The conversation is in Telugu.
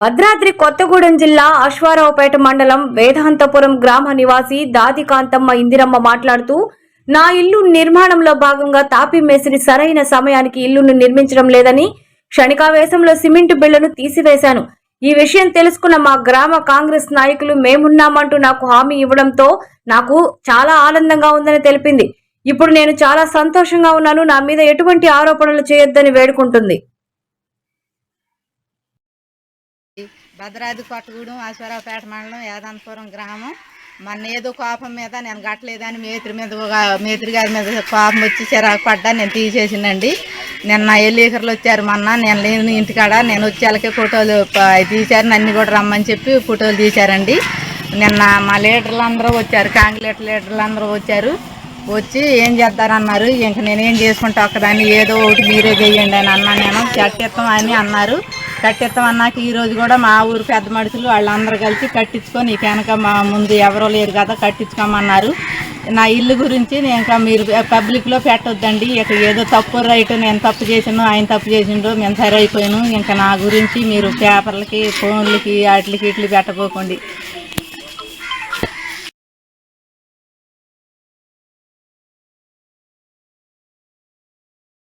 భద్రాద్రి కొత్తగూడెం జిల్లా అశ్వారావుపేట మండలం వేదాంతపురం గ్రామ నివాసి దాదికాంతమ్మ ఇందిరమ్మ మాట్లాడుతూ నా ఇల్లు నిర్మాణంలో భాగంగా తాపి మేసిరి సరైన సమయానికి ఇల్లును నిర్మించడం లేదని క్షణికావేశంలో సిమెంట్ బిళ్ళను తీసివేశాను. ఈ విషయం తెలుసుకున్న మా గ్రామ కాంగ్రెస్ నాయకులు మేమున్నామంటూ నాకు హామీ ఇవ్వడంతో నాకు చాలా ఆనందంగా ఉందని తెలిపింది. ఇప్పుడు నేను చాలా సంతోషంగా ఉన్నాను. నా మీద ఎటువంటి ఆరోపణలు చేయొద్దని వేడుకుంటుంది. భద్రాద్రి కొట్టగూడెం ఆశ్వరావుపేట మండలం యాదాంతపురం గ్రామం. మన ఏదో కోపం మీద నేను కట్టలేదని మేత్రి మీద ఒక- మేత్రి గారి మీద కోపం వచ్చి చిరాకు పడ్డా నేను తీసేసిందండి నిన్న ఎల్లీకర్లు వచ్చారు మొన్న నేను లేని ఇంటికాడ నేను వచ్చేళ్ళకే ఫోటోలు తీశారు నన్ను కూడా రమ్మని చెప్పి ఫోటోలు తీశారండి. నిన్న మా లీడర్లు అందరూ వచ్చారు కాంగ్రెస్ లీడర్లు అందరూ వచ్చారు. వచ్చి ఏం చేద్దారన్నారు ఇంక నేనేం చేసుకుంటా ఒక్కదాన్ని ఏదో ఒకటి మీరే చేయండి అని అన్నా నేను కట్టిస్తాం అని అన్నారు. కట్టిస్తామన్నాక ఈ రోజు కూడా మా ఊరు పెద్ద మనుషులు వాళ్ళందరూ కలిసి కట్టించుకొని కనుక వెనక మా ముందు ఎవరో లేరు కదా కట్టించుకోమన్నారు. నా ఇల్లు గురించి నేను ఇంకా మీరు పబ్లిక్లో పెట్టొద్దండి. ఇక ఏదో తప్పు రైట్ నేను తప్పు చేసాను ఆయన తప్పు చేసిండు మేము సరైపోయాను. అయిపోయాను ఇంకా నా గురించి మీరు పేపర్లకి ఫోన్లకి వాటికి ఇట్లు పెట్టబోకండి